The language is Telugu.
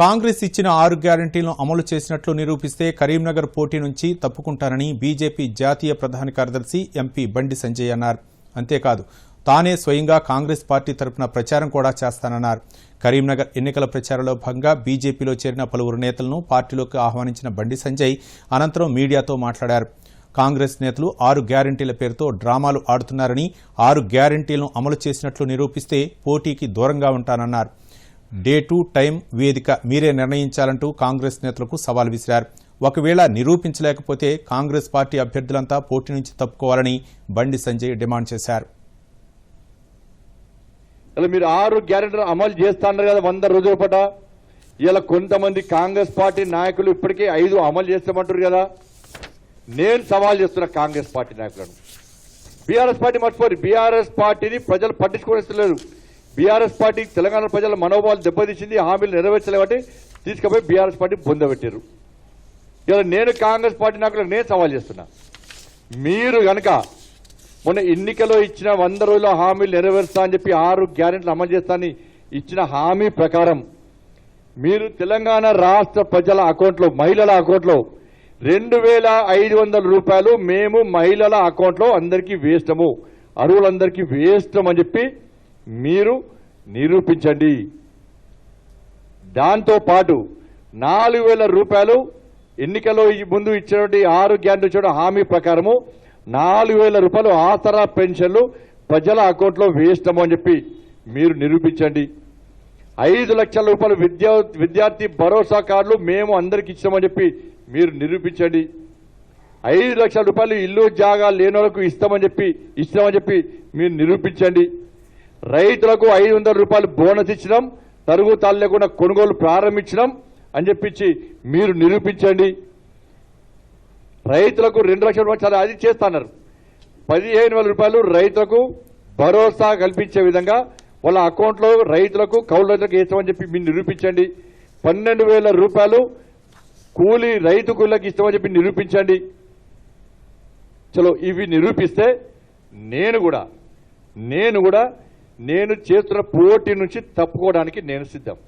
కాంగ్రెస్ ఇచ్చిన ఆరు గ్యారంటీలను అమలు చేసినట్లు నిరూపిస్తే కరీంనగర్ పోటీ నుంచి తప్పుకుంటానని బీజేపీ జాతీయ ప్రధాన కార్యదర్శి ఎంపీ బండి సంజయ్ అన్నారు. అంతేకాదు తానే స్వయంగా కాంగ్రెస్ పార్టీ తరపున ప్రచారం కూడా చేస్తానన్నారు. కరీంనగర్ ఎన్నికల ప్రచారంలో భాగంగా బీజేపీలో చేరిన పలువురు నేతలను పార్టీలోకి ఆహ్వానించిన బండి సంజయ్ అనంతరం మీడియాతో మాట్లాడారు. కాంగ్రెస్ నేతలు ఆరు గ్యారంటీల పేరుతో డ్రామాలు ఆడుతున్నారని ఆరు గ్యారంటీలను అమలు చేసినట్లు నిరూపిస్తే పోటీకి దూరంగా ఉంటానన్నారు. డే టు టైం వేదిక మీరే నిర్ణయించాలంటూ కాంగ్రెస్ నేతలకు సవాల్ విసిరారు. ఒకవేళ నిరూపించలేకపోతే కాంగ్రెస్ పార్టీ అభ్యర్థులంతా పోటీ నుంచి తప్పుకోవాలని బండి సంజయ్ డిమాండ్ చేశారు. ఇలా మీరు ఆరు గ్యారెంటీలు అమలు చేస్తాన్నారు కదా వంద రోజుల పాట. ఇలా కొంతమంది కాంగ్రెస్ పార్టీ నాయకులు ఇప్పటికే ఐదు అమలు చేస్తామంటారు కదా. నేను సవాల్ చేస్తున్నా కాంగ్రెస్ పార్టీ నాయకులను. బీఆర్ఎస్ పార్టీ మర్చిపోరు. బీఆర్ఎస్ పార్టీని ప్రజలు పట్టించుకోలేదు బీఆర్ఎస్ పార్టీ తెలంగాణ ప్రజల మనోభావాలు దెబ్బతీసింది హామీలు నెరవేర్చలేబట్టి తీసుకుపోయి బీఆర్ఎస్ పార్టీ బొందబెట్టారు ఇలా నేను కాంగ్రెస్ పార్టీ నాకు నేను సవాల్ చేస్తున్నా. మీరు గనక మొన్న ఎన్నికలో ఇచ్చిన వంద రోజుల హామీలు నెరవేరుస్తా అని చెప్పి ఆరు గ్యారెంట్లు అమలు చేస్తానని ఇచ్చిన హామీ ప్రకారం మీరు తెలంగాణ రాష్ట్ర ప్రజల అకౌంట్లో మహిళల అకౌంట్లో రెండు వేల ఐదు వందల రూపాయలు మేము మహిళల అకౌంట్లో అందరికీ వేస్తాము. అరువులందరికీ వేస్తామని చెప్పి మీరు నిరూపించండి. దాంతోపాటు నాలుగు వేల రూపాయలు ఎన్నికలో ముందు ఇచ్చినటువంటి ఆరు గ్యారెంటీ ఇచ్చిన హామీ ప్రకారము నాలుగు వేల రూపాయలు ఆసరా పెన్షన్లు ప్రజల అకౌంట్లో వేస్తాము అని చెప్పి మీరు నిరూపించండి. ఐదు లక్షల రూపాయలు విద్యా విద్యార్థి భరోసా కార్డులు మేము అందరికి ఇచ్చామని చెప్పి మీరు నిరూపించండి. ఐదు లక్షల రూపాయలు ఇల్లు జాగా లేని వాళ్ళకు ఇస్తామని చెప్పి ఇస్తామని చెప్పి మీరు నిరూపించండి. రైతులకు ఐదు వందల రూపాయలు బోనస్ ఇచ్చడం తరుగు తాళ్ళు లేకుండా కొనుగోలు ప్రారంభించడం అని చెప్పించి మీరు నిరూపించండి. రైతులకు రెండు లక్షల రూపాయలు చాలా అది చేస్తున్నారు. పదిహేను వేల రూపాయలు రైతులకు భరోసా కల్పించే విధంగా వాళ్ళ అకౌంట్లో రైతులకు కౌలు రైతులకు వేస్తామని చెప్పి మీరు నిరూపించండి. పన్నెండు వేల రూపాయలు కూలీ రైతు కూలీలకు ఇస్తామని చెప్పి నిరూపించండి. చలో ఇవి నిరూపిస్తే నేను కూడా నేను కూడా నేను చేస్తున్న పోటీ నుంచి తప్పుకోవడానికి నేను సిద్ధం.